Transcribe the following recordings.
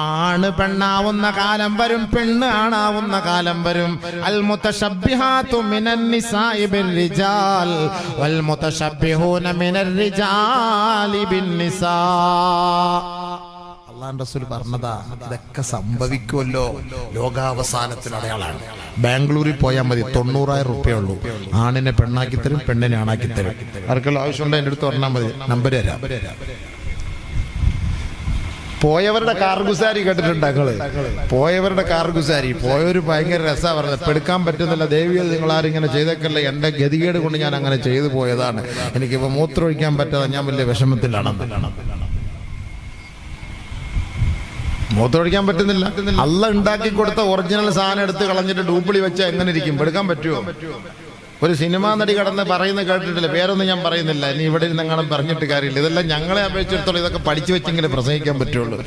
ആണ് പെണ്ണാവുന്ന കാലം വരും പെണ്ണ് ആണാവുന്ന കാലം വരും. അൽ മുതശബ്ബിഹാതു മിനൻ നിസാഇ റിജാൽ. വൽ മുതശബ്ബിഹൂന മിനർ റിജാലി നിസാ. റസൂൽ പറഞ്ഞതാ ഇതൊക്കെ സംഭവിക്കുമല്ലോ. ലോകാവസാനത്തിന് അടയാളാണ്. ബാംഗ്ലൂരിൽ പോയാൽ മതി തൊണ്ണൂറായിരം റുപ്യ ഉള്ളൂ. ആണിനെ പെണ്ണാക്കി തരും പെണ്ണിനെ ആണാക്കി തരും. ആർക്കെല്ലാം ആവശ്യമുണ്ടോ എന്റെ അടുത്ത് പറഞ്ഞാൽ മതി നമ്പർ തരാം. പോയവരുടെ കാർഗുസാരി കേട്ടിട്ടുണ്ട് ഞങ്ങൾ പോയവരുടെ കാർഗുസാരി. പോയൊരു ഭയങ്കര രസാ പറഞ്ഞത്. പെടുക്കാൻ പറ്റുന്നില്ല. ദേവിയത് നിങ്ങൾ ആരിങ്ങനെ ചെയ്തേക്കല്ല? എന്റെ ഗതികേട് കൊണ്ട് ഞാൻ അങ്ങനെ ചെയ്തു പോയതാണ്. എനിക്കിപ്പോ മൂത്രമൊഴിക്കാൻ പറ്റാതെ ഞാൻ വലിയ വിഷമത്തിലാണ് മൂത്രമൊഴിക്കാൻ പറ്റുന്നില്ല. അല്ല ഉണ്ടാക്കി കൊടുത്ത ഒറിജിനൽ സാധനം എടുത്ത് കളഞ്ഞിട്ട് ഡൂപ്പിളി വെച്ചാൽ എങ്ങനെ ഇരിക്കും? പെടുക്കാൻ പറ്റുമോ ഒരു സിനിമാ നടി കടന്ന് പറയുന്ന കേട്ടിട്ടില്ല. പേരൊന്നും ഞാൻ പറയുന്നില്ല. ഇനി ഇവിടെ ഇരുന്ന് അങ്ങനെ പറഞ്ഞിട്ട് കാര്യമില്ല. ഇതെല്ലാം ഞങ്ങളെ അപേക്ഷിച്ചിടത്തോളം ഇതൊക്കെ പഠിച്ചു വെച്ചെങ്കിലും പ്രസംഗിക്കാൻ പറ്റുള്ളൂ.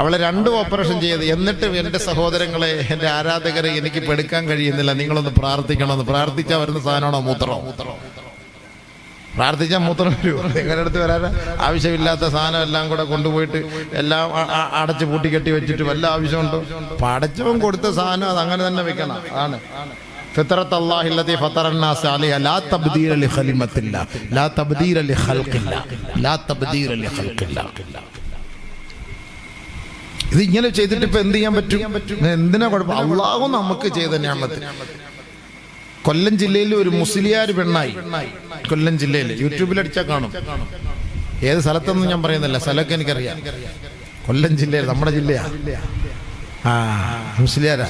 അവളെ രണ്ട് ഓപ്പറേഷൻ ചെയ്ത് എന്നിട്ട് എന്റെ സഹോദരങ്ങളെ എന്റെ ആരാധകരെ എനിക്ക് പെടുക്കാൻ കഴിയുന്നില്ല. നിങ്ങളൊന്ന് പ്രാർത്ഥിക്കണമെന്ന്. പ്രാർത്ഥിച്ചാൽ വരുന്ന സാധനമാണോ മൂത്രമോ പ്രാർത്ഥിച്ചാൽ മൂത്രം നിങ്ങളുടെ അടുത്ത് വരാൻ ആവശ്യമില്ലാത്ത സാധനം എല്ലാം കൂടെ കൊണ്ടുപോയിട്ട് എല്ലാം അടച്ച് പൂട്ടി കെട്ടി വെച്ചിട്ട് വല്ല ആവശ്യമുണ്ടോ? പടച്ചവൻ കൊടുത്ത സാധനം അത് അങ്ങനെ തന്നെ വെക്കണം. ആണ്. ഫത്തറന്നാസ് അലിയ ലാ ലാ ലാ ചെയ്തിട്ട് ഇപ്പൊ എന്ത് ചെയ്യാൻ പറ്റും? എന്തിനാ കുഴപ്പം? അള്ളാഹു നമുക്ക് ചെയ്ത ഞാമത്ത്. കൊല്ലം ജില്ലയിൽ ഒരു മുസ്ലിയാർ പെണ്ണായി. കൊല്ലം ജില്ലയിൽ. യൂട്യൂബിൽ അടിച്ചാൽ കാണും. ഏത് സ്ഥലത്തൊന്നും ഞാൻ പറയുന്നില്ല. സ്ഥലമൊക്കെ എനിക്കറിയാം. കൊല്ലം ജില്ലയിൽ നമ്മുടെ ജില്ലയാ. ആ മുസ്ലിയാരാ.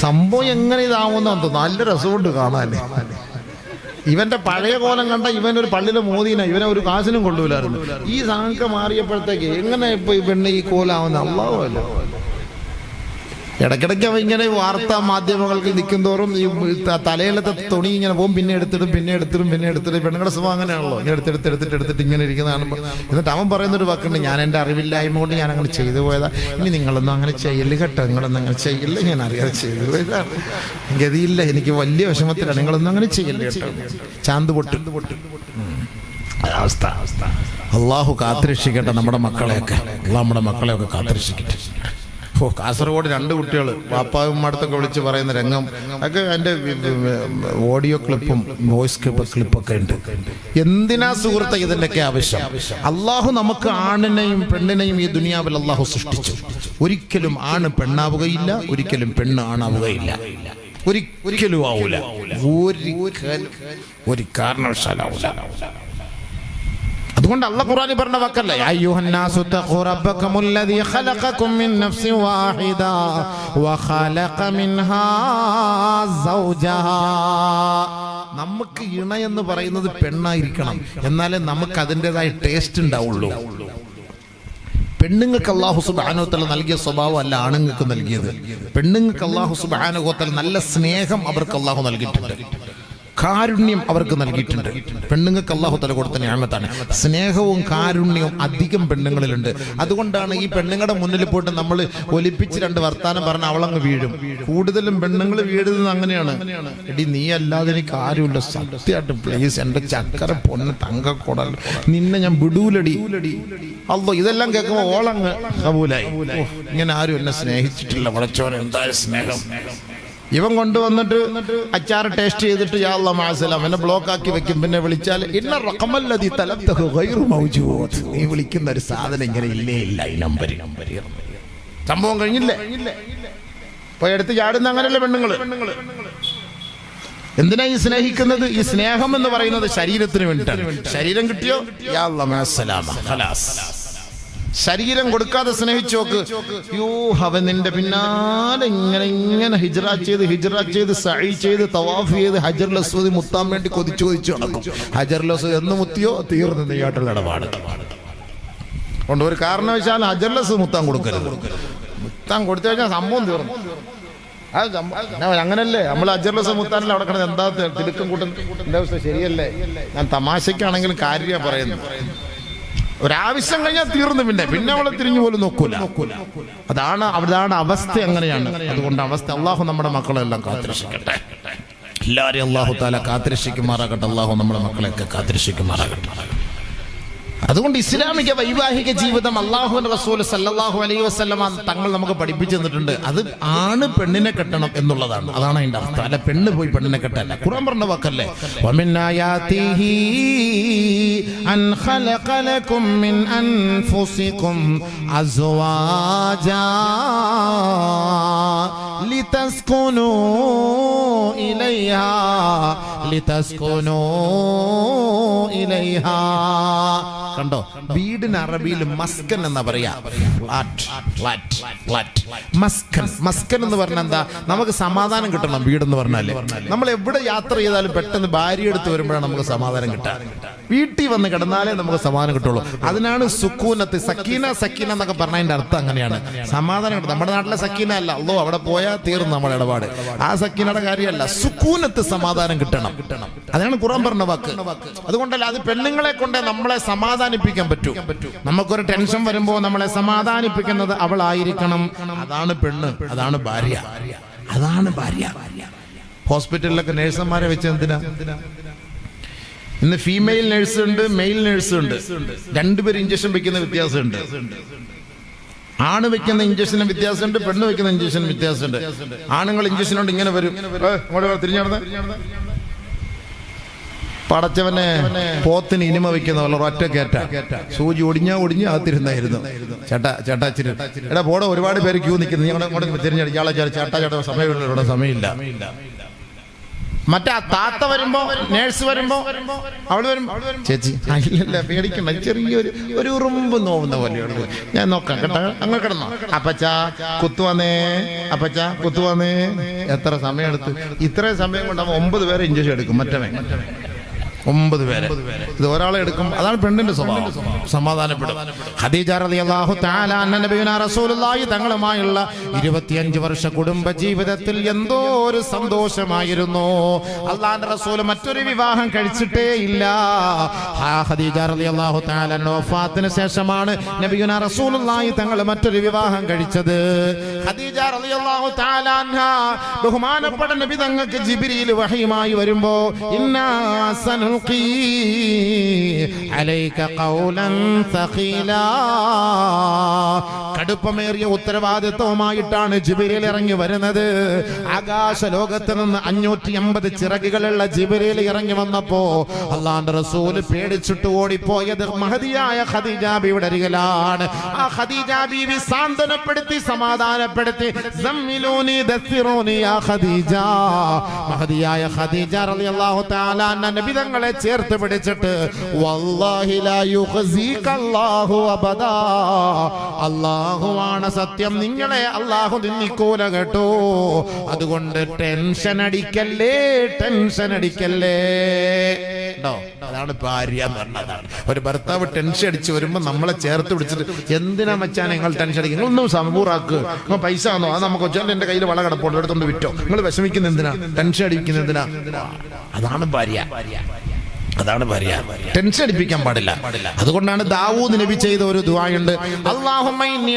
സംഭവം എങ്ങനെ ഇതാവുന്ന നല്ല രസമുണ്ട് കാണാൻ ഇവന്റെ പഴയ കോലം കണ്ട ഇവൻ ഒരു മോദീന ഇവനെ ഒരു കാശിനും കൊണ്ടുപോലായിരുന്നു ഈ സാങ്ക മാറിയപ്പോഴത്തേക്ക് എങ്ങനെ ഇപ്പൊ ഈ പെണ്ണ് ഈ കോലാവുന്ന അള്ളാഹുമല്ലോ ഇടയ്ക്കിടയ്ക്ക് അവ ഇങ്ങനെ വാർത്താ മാധ്യമങ്ങൾക്ക് നിൽക്കും തോറും ഈ തലയിലത്തെ തുണി ഇങ്ങനെ പോകും. പിന്നെ എടുത്തിടും പിന്നെ എടുത്തിടും പിന്നെ എടുത്തിടും. പെണ്ണുങ്ങളുടെ സ്വഭാവം അങ്ങനെയാണല്ലോ. ഇങ്ങനെ എടുത്തെടുത്ത് എടുത്തിട്ട് എടുത്തിട്ട് ഇങ്ങനെ ഇരിക്കുന്നതാണ് എന്നിട്ട് അവൻ പറയുന്നൊരു വാക്കുണ്ട് ഞാൻ എന്റെ അറിവില്ലായ്മ കൊണ്ട് ഞാൻ അങ്ങനെ ചെയ്തു പോയതാ. ഇനി നിങ്ങളൊന്നും അങ്ങനെ ചെയ്യൽ കേട്ടോ. നിങ്ങളൊന്നും അങ്ങനെ ചെയ്യില്ല ഞാൻ അറിയാതെ ചെയ്തു പോയതാണ്. ഗതിയില്ല. എനിക്ക് വലിയ വിഷമത്തിലാണ്. നിങ്ങളൊന്നും അങ്ങനെ ചെയ്യില്ല കേട്ടോ. ചാന്ത് പൊട്ട്. അവസ്ഥ. അള്ളാഹു കാത്തിരക്ഷിക്കട്ടെ നമ്മുടെ മക്കളെയൊക്കെ. നമ്മുടെ മക്കളെയൊക്കെ കാത്തിരക്ഷിക്കട്ടെ. ഓ കാസർഗോഡ് രണ്ട് കുട്ടികൾ പാപ്പാവും അടുത്തൊക്കെ വിളിച്ച് പറയുന്ന രംഗം. ഒക്കെ എന്റെ ഓഡിയോ ക്ലിപ്പും വോയിസ് ക്ലിപ്പ് ക്ലിപ്പൊക്കെ ഉണ്ട്. എന്തിനാ സുഹൃത്തെ ഇതിന്റെയൊക്കെ ആവശ്യം? അള്ളാഹു നമുക്ക് ആണിനെയും പെണ്ണിനെയും ഈ ദുനിയാവിൽ അള്ളാഹു സൃഷ്ടിച്ചു. ഒരിക്കലും ആണ് പെണ്ണാവുകയില്ല ഒരിക്കലും പെണ്ണ് ആണാവുകയില്ല. ഒരിക്കലും ആവൂല. ഒരിക്കലും ഒരു കാരണവശാലാവൂല. അതുകൊണ്ട് അള്ള ഖുർആനി പറഞ്ഞ വാക്കല്ലേ? അയ്യുഹന്നാസു തഖു റബ്ബക്കുമുല്ലദീ ഖലഖക്കും മിൻ നഫ്സിൻ വാഹിദ വഖലഖ മിൻഹാ സൗജഹാ. നമുക്ക് ഇണ എന്ന് പറയുന്നത് പെണ്ണായിരിക്കണം. എന്നാലേ നമുക്ക് അതിന്റെതായ ടേസ്റ്റ് ഉണ്ടാവുള്ളൂ. പെണ്ണുങ്ങൾക്ക് അള്ളാഹു സുബാനോത്തല നൽകിയ സ്വഭാവം അല്ല ആണുങ്ങൾക്ക് നൽകിയത്. പെണ്ണുങ്ങൾക്ക് അള്ളാഹു സുബാനുഗോത്തല നല്ല സ്നേഹം അവർക്ക് അള്ളാഹു നൽകിയിട്ടുണ്ട്. കാരുണ്യം അവർക്ക് നൽകിയിട്ടുണ്ട്. പെണ്ണുങ്ങൾക്ക് അള്ളാഹു തല കൊടുത്ത ഞാമത്താണ് സ്നേഹവും കാരുണ്യവും അധികം പെണ്ണുങ്ങളിലുണ്ട്. അതുകൊണ്ടാണ് ഈ പെണ്ണുങ്ങളുടെ മുന്നിൽ പോയിട്ട് നമ്മൾ ഒലിപ്പിച്ച് രണ്ട് വർത്താനം പറഞ്ഞ അവളങ്ങ് വീഴും. കൂടുതലും പെണ്ണുങ്ങൾ വീഴുന്നത് അങ്ങനെയാണ്. എടി നീ അല്ലാതെ എനിക്ക് ആരുമില്ല. സത്യമായിട്ട് പ്ലീസ് എന്റെ ചക്കര പൊന്ന് തങ്കക്കുടൽ. നിന്നെ ഞാൻ വിടൂലടി. അല്ലോ ഇതെല്ലാം കേൾക്കുമ്പോൾ ഓളങ്ങ് കബൂലായി. ഇങ്ങനെ ആരും എന്നെ സ്നേഹിച്ചിട്ടില്ല. വളച്ചോനെ എന്തായാലും സ്നേഹം. ഇവൻ കൊണ്ടുവന്നിട്ട് അച്ചാർ ടേസ്റ്റ് ചെയ്തിട്ട് യാ അല്ലാ മാസലാം എന്നെ ബ്ലോക്ക് ആക്കി വെക്കും. പിന്നെ വിളിച്ചാൽ ഇന്ന മൗജൂദ്. നീ വിളിക്കുന്ന ഒരു സാധനം ഇങ്ങനെ ഇല്ലേ ഇല്ല ഈ നമ്പർ സംഭവം കഴിഞ്ഞില്ലേ? ഇപ്പൊ എടുത്ത് ചാടുന്ന അങ്ങനെയല്ലേ പെണ്ണുങ്ങൾ? എന്തിനാ ഈ സ്നേഹിക്കുന്നത്? ഈ സ്നേഹം എന്ന് പറയുന്നത് ശരീരത്തിന് വേണ്ടിയിട്ടാണ്. ശരീരം കിട്ടിയോ? യാ അല്ലാ മാസലാമ ശരീരം കൊടുക്കാതെ സ്നേഹിച്ചു നോക്ക്. യോ അവൻ നിന്റെ പിന്നാലെ ഇങ്ങനെ ഇങ്ങനെ ഹിജ്റ ചെയ്ത് ഹിജ്റ ചെയ്ത് സഴി ചെയ്ത് തവാഫ് ചെയ്ത് ഹജർ ലസ്വതി മുത്താൻ വേണ്ടി കൊതിച്ചു കൊതിച്ചു നടക്കും. ഹജർ ലസ്വദ് എന്ന് മുത്തിയോ തീർന്നു നെയ്യാട്ടുള്ള ഇടപാട്. കൊണ്ട് ഒരു കാരണവശാൽ ഹജർ ലസ് മുത്താൻ കൊടുക്കരുത്. മുത്താൻ കൊടുത്തു കഴിഞ്ഞാൽ സംഭവം തീർന്നു. അങ്ങനല്ലേ? നമ്മൾ അജർലസ് മുത്താനിൽ അവിടെ കിടന്ന് എന്താ തിടുക്കം കൂട്ടുന്ന ശരിയല്ലേ? ഞാൻ തമാശക്കാണെങ്കിലും കാര്യ പറയുന്നു ഒരാവശ്യം കഴിഞ്ഞാൽ തീർന്നു പിന്നെ. പിന്നെ അവളെ തിരിഞ്ഞു പോലും നോക്കൂല. അതാണ് അവരുടെ അവസ്ഥ അങ്ങനെയാണ് അതുകൊണ്ട് അവസ്ഥ അള്ളാഹു നമ്മുടെ മക്കളെല്ലാം കാത്തിരക്ഷിക്കട്ടെ. എല്ലാവരെയും അള്ളാഹു താല കാത്തിരക്ഷിക്കുമാറാകട്ടെ. അള്ളാഹു നമ്മുടെ മക്കളെയൊക്കെ കാത്തിരക്ഷിക്കുമാറാകട്ടെ. അതുകൊണ്ട് ഇസ്ലാമിക വൈവാഹിക ജീവിതം അള്ളാഹു റസൂൽ സല്ലല്ലാഹു അലൈഹി വസല്ലമ തങ്ങൾ നമുക്ക് പഠിപ്പിച്ചു തന്നിട്ടുണ്ട് അത് ആണ് പെണ്ണിനെ കെട്ടണം എന്നുള്ളതാണ് അതാണ് അതിന്റെ അർത്ഥം അല്ല പെണ്ണ് പോയി പെണ്ണിനെ കെട്ടല്ല ഖുർആൻ പറഞ്ഞ വാക്കല്ലേ ومن آياته أن خلق لكم من أنفسكم أزواجا لتسكنوا إليها لتسكنوا إليها കണ്ടോ? വീടിന് അറബിയിൽ മസ്കൻ എന്നാ പറയാ? മസ്കൻ. മസ്കൻ എന്ന് പറഞ്ഞാൽ എന്താ? നമുക്ക് സമാധാനം കിട്ടണം വീടെന്ന് പറഞ്ഞാൽ. നമ്മൾ എവിടെ യാത്ര ചെയ്താലും പെട്ടെന്ന് ഭാര്യ എടുത്ത് വരുമ്പോഴാണ് നമുക്ക് സമാധാനം കിട്ടുക. വീട്ടിൽ വന്ന് കിടന്നാലേ നമുക്ക് സമാധാനം കിട്ടുള്ളൂ. അതിനാണ് സുക്കൂനത്ത് സക്കീന സക്കീന എന്നൊക്കെ പറഞ്ഞതിന്റെ അർത്ഥം അങ്ങനെയാണ്. സമാധാനം കിട്ടും. നമ്മുടെ നാട്ടിലെ സക്കീന അല്ല. അല്ലോ അവിടെ പോയാൽ തീർന്നു നമ്മുടെ ഇടപാട്. ആ സക്കീനയുടെ കാര്യമല്ല. സുക്കൂനത്ത് സമാധാനം കിട്ടണം. അതാണ് ഖുറാൻ പറഞ്ഞ വാക്ക്. അതുകൊണ്ടല്ല അത് പെണ്ണുങ്ങളെ കൊണ്ട് നമ്മളെ സമാധാനിപ്പിക്കാൻ പറ്റും. നമുക്കൊരു ടെൻഷൻ വരുമ്പോൾ നമ്മളെ സമാധാനിപ്പിക്കുന്നത് അവളായിരിക്കണം. അതാണ് പെണ്ണ്. അതാണ് ഭാര്യ. അതാണ് ഭാര്യ. ഹോസ്പിറ്റലിലൊക്കെ നേഴ്സന്മാരെ വെച്ച് എന്തിനാ? ഇന്ന് ഫീമെയിൽ നഴ്സ് ഉണ്ട് മെയിൽ നഴ്സ് ഉണ്ട്. രണ്ടുപേരും ഇഞ്ചക്ഷൻ വെക്കുന്ന വ്യത്യാസമുണ്ട്. ആണ് വെക്കുന്ന ഇഞ്ചക്ഷന് വ്യത്യാസമുണ്ട് പെണ്ണ് വെക്കുന്ന ഇഞ്ചക്ഷൻ വ്യത്യാസമുണ്ട്. ആണുങ്ങൾ ഇഞ്ചക്ഷൻ കൊണ്ട് ഇങ്ങനെ വരും. തിരിഞ്ഞ് നടന്നേ. പടച്ചവനെ പോത്തിന് ഇനിമ വെക്കുന്ന പോലെ ഒറ്റ കേറ്റ. സൂചി ഒടിഞ്ഞാ ഒടിഞ്ഞ് അകത്തിരുന്നായിരുന്നു ചേട്ടാ ചേട്ടാ ഇച്ചിരി എടാ പോടെ ഒരുപാട് പേര് ക്യൂ നിൽക്കുന്നു. ഞങ്ങളുടെ ഇങ്ങോട്ട് തിരിഞ്ഞടി ഇയാളെ ചേട്ടാ ചേട്ടാ സമയമില്ല ഇവിടെ സമയമില്ല. മറ്റേ താത്ത വരുമ്പോ നേഴ്സ് വരുമ്പോ അവൾ വരും ചേച്ചി ഇല്ലല്ല പേടിക്കണ്ട. ചെറിയൊരു ഒരു ഉറുമ്പ് നോവുന്ന പോലെയാണ് ഞാൻ നോക്കാം കേട്ടോ. അങ്ങനെ കിടന്നോ. അപ്പച്ച കുത്തുവന്നേ അപ്പച്ച കുത്തുവന്നേ എത്ര സമയം എടുത്ത്. ഇത്രയും സമയം കൊണ്ട് അവൻ ഒമ്പത് പേരെ ഇഞ്ചക്ഷൻ എടുക്കും മറ്റവൻ. ഒമ്പത് പേരെ. ഇത് ഒരാളെ എടുക്കും. അതാണ് പെണ്ണിന്റെ സ്വഭാവം. സമാധാനപ്പെടും. ഖദീജ റളിയല്ലാഹു തആല അന്ന നബിയുന റസൂലുള്ളാഹി തങ്ങളുമായുള്ള 25 വർഷ കുടുംബ ജീവിതത്തിൽ എന്തോ ഒരു സന്തോഷമായിരുന്നു. അള്ളാഹിന്റെ റസൂൽ മറ്റൊരു വിവാഹം കഴിച്ചിട്ടേ ഇല്ല. ഖദീജ വഫാത്തിന് ശേഷമാണ് നബിയുന റസൂലുള്ളാഹി തങ്ങൾ മറ്റൊരു വിവാഹം കഴിച്ചത്. ഖദീജ റളിയല്ലാഹു തആല ബഹുമാനപ്പെട്ട നബി തങ്ങൾക്ക് ജിബ്രീൽ വഹയുമായി വരുമ്പോ ഇന്നാ സനുൽഖി അലൈക ഖൗലൻ ثقيلا. കടുപ്പമേറിയ ഉത്തരവാദിത്വമായിട്ടാണ് ജിബിരിൽ ഇറങ്ങി വരുന്നത്. ആകാശ ലോകത്ത് നിന്ന് അഞ്ഞൂറ്റി അമ്പത് ചിറകുകളുള്ള ജിബിരിൽ ഇറങ്ങി വന്നപ്പോ അള്ളാന്റെ റസൂൽ പേടിച്ചിട്ട് ഓടിപ്പോയത് മഹതിയായ ഖദീജ ബീവിയുടെ അരികിലാണ്. ആ ഖദീജ ബീവി സാന്ത്വനപ്പെടുത്തി സമാധാനപ്പെടുത്തി. മഹതിയായ ഖദീജ റളിയല്ലാഹു തആല നബി തങ്ങളെ ചേർത്ത് പിടിച്ചിട്ട് അള്ളാഹുവാണ് സത്യം. നിങ്ങളെ അള്ളാഹു നിന്നിക്കൂല കേട്ടോ. അതുകൊണ്ട് ടെൻഷൻ അടിക്കല്ലേ ടെൻഷൻ അടിക്കല്ലേ? അതാണ് ഭാര്യ എന്ന് പറഞ്ഞതാണ് ഒരു ഭർത്താവ് ടെൻഷൻ അടിച്ച് വരുമ്പോ നമ്മളെ ചേർത്ത് പിടിച്ചിട്ട് എന്തിനാ വെച്ചാൽ നിങ്ങൾ ടെൻഷൻ അടിക്കുക നിങ്ങളൊന്നും സമൂറാക്ക്. നിങ്ങൾ പൈസ ആണോ അത് നമുക്ക് വെച്ചാൽ എന്റെ കയ്യിൽ വള കിടപ്പുണ്ട് എടുത്തോണ്ട് വിറ്റോ? നിങ്ങൾ വിഷമിക്കുന്ന എന്തിനാ? ടെൻഷൻ അടിക്കുന്ന എന്തിനാ? അതാണ് ഭാര്യ അതാണ് ഭാര്യ. ടെൻഷൻ അടിപ്പിക്കാൻ പാടില്ല. അതുകൊണ്ടാണ് ദാവൂദ് നബി ചെയ്ത ഒരു ദുആയുണ്ട്. അല്ലാഹുമ്മ ഇന്നി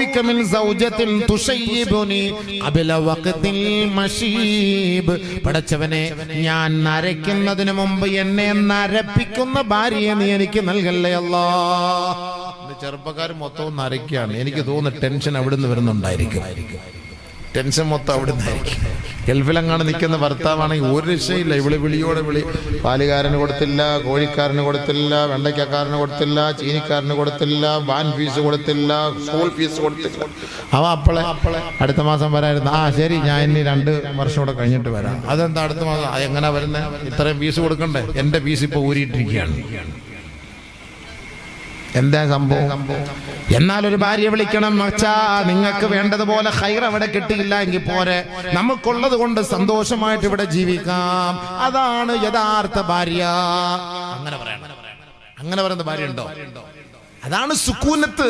ബിക മിൻ സൗജത്തിൻ തുശയ്യിബുനി ഖബല വഖത്തിൽ മശീബ്. പടച്ചവനെ ഞാൻ നരയ്ക്കുന്നതിന് മുമ്പ് എന്നെ നരപ്പിക്കുന്ന ഭാര്യയെ നീ എനിക്ക് നൽകല്ലേ അല്ലാ? ചെറുപ്പക്കാർ മൊത്തവും നരയ്ക്കുകയാണ്. എനിക്ക് തോന്നുന്നു ടെൻഷൻ അവിടുന്ന് വരുന്നുണ്ടായിരിക്കും. ടെൻഷൻ മൊത്തം അവിടെ നിന്നായിരിക്കും ഗൾഫിലങ്ങാണ് നിൽക്കുന്ന ഭർത്താവാണെങ്കിൽ ഒരു രക്ഷയില്ല. ഇവിളി വിളിയോടെ വിളി. പാലുകാരന് കൊടുത്തില്ല കോഴിക്കാരന് കൊടുത്തില്ല വെണ്ടയ്ക്കക്കാരന് കൊടുത്തില്ല ചീനിക്കാരന് കൊടുത്തില്ല വാൻ ഫീസ് കൊടുത്തില്ല സ്കൂൾ ഫീസ് കൊടുത്തില്ല. അവ അപ്പളെ അപ്പളെ അടുത്ത മാസം വരായിരുന്നു. ആ ശരി ഞാൻ ഇനി രണ്ട് വർഷം കൂടെ കഴിഞ്ഞിട്ട് വരാം. അതെന്താ അടുത്ത മാസം? "ആ, എങ്ങനെ വരുന്നത് ഇത്രയും ഫീസ് കൊടുക്കണ്ടേ? എന്റെ ഫീസ് ഇപ്പോൾ ഊരിയിട്ടിരിക്കുകയാണ്. എന്താ സംഭവം? എന്നാൽ ഒരു ഭാര്യ വിളിക്കണം മച്ചാ നിങ്ങൾക്ക് വേണ്ടതുപോലെ ഹൈർ അവിടെ കിട്ടിയില്ല എങ്കിൽ പോരെ. നമുക്കുള്ളത് കൊണ്ട് സന്തോഷമായിട്ട് ഇവിടെ ജീവിക്കാം. അതാണ് യഥാർത്ഥ ഭാര്യ. അങ്ങനെ പറയണം. അങ്ങനെ പറയുന്ന ഭാര്യ ഉണ്ടോ അതാണ് സുക്കൂനത്ത്.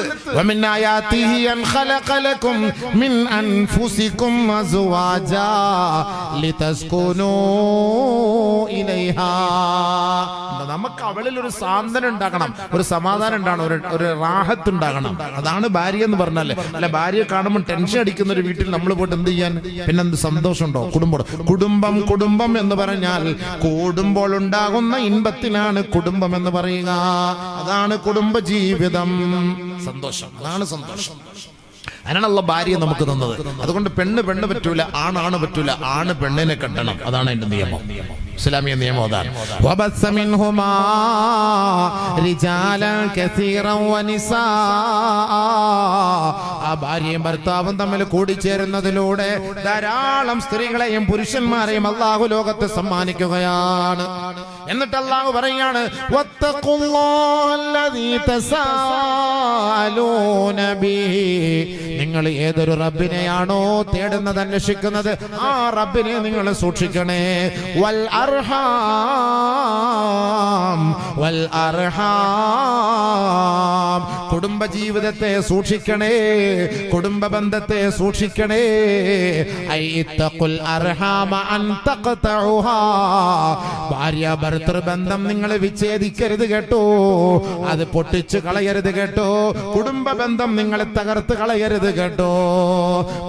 മിൻ ലിതസ്കുനൂ ഇലൈഹാ. നമുക്ക് അവളിൽ ഒരു സാന്ത്വനം ഉണ്ടാക്കണം ഒരു സമാധാനം ഉണ്ടാകണം ഒരു ഒരു റാഹത്ത് ഉണ്ടാകണം. അതാണ് ഭാര്യ എന്ന് പറഞ്ഞാൽ. അല്ല ഭാര്യ കാണുമ്പോൾ ടെൻഷൻ അടിക്കുന്ന ഒരു വീട്ടിൽ നമ്മൾ പോയിട്ട് എന്ത് ചെയ്യാൻ? പിന്നെ എന്ത് സന്തോഷമുണ്ടോ? കുടുംബം കുടുംബം കുടുംബം എന്ന് പറഞ്ഞാൽ കൂടുമ്പോൾ ഉണ്ടാകുന്ന ഇൻപത്തിനാണ് കുടുംബം എന്ന് പറയുക. അതാണ് കുടുംബ ജീവിതം സന്തോഷം. അതാണ് സന്തോഷം. അതിനാണല്ല ഭാര്യ നമുക്ക് തന്നത്. അതുകൊണ്ട് പെണ്ണ് പെണ്ണ് പറ്റൂല ആണാണ് പറ്റൂല ആണ് പെണ്ണിനെ കെട്ടണം. അതാണ് അതിന്റെ നിയമം. ഇസ്ലാമിക നിയമം അതാണ് ഭാര്യയും ഭർത്താവും തമ്മിൽ കൂടിച്ചേരുന്നതിലൂടെ ധാരാളം സ്ത്രീകളെയും പുരുഷന്മാരെയും അള്ളാഹു ലോകത്തെ സമ്മാനിക്കുകയാണ്. എന്നിട്ട് അള്ളാഹു പറയാണ് നിങ്ങൾ ഏതൊരു റബ്ബിനെയാണോ തേടുന്നത് അന്വേഷിക്കുന്നത്? ആ റബ്ബിനെ നിങ്ങൾ സൂക്ഷിക്കണേ. വൽ അർ അർഹാം. വൽ അർഹാം. കുടുംബ ജീവിതത്തെ സൂക്ഷിക്കണേ. കുടുംബ ബന്ധത്തെ സൂക്ഷിക്കണേ ഭാര്യ ഭർത്തൃ ബന്ധം നിങ്ങൾ വിച്ഛേദിക്കരുത് കേട്ടോ. അത് പൊട്ടിച്ചു കളയരുത് കേട്ടോ. കുടുംബ ബന്ധം നിങ്ങൾ തകർത്ത് കളയരുത് കേട്ടോ.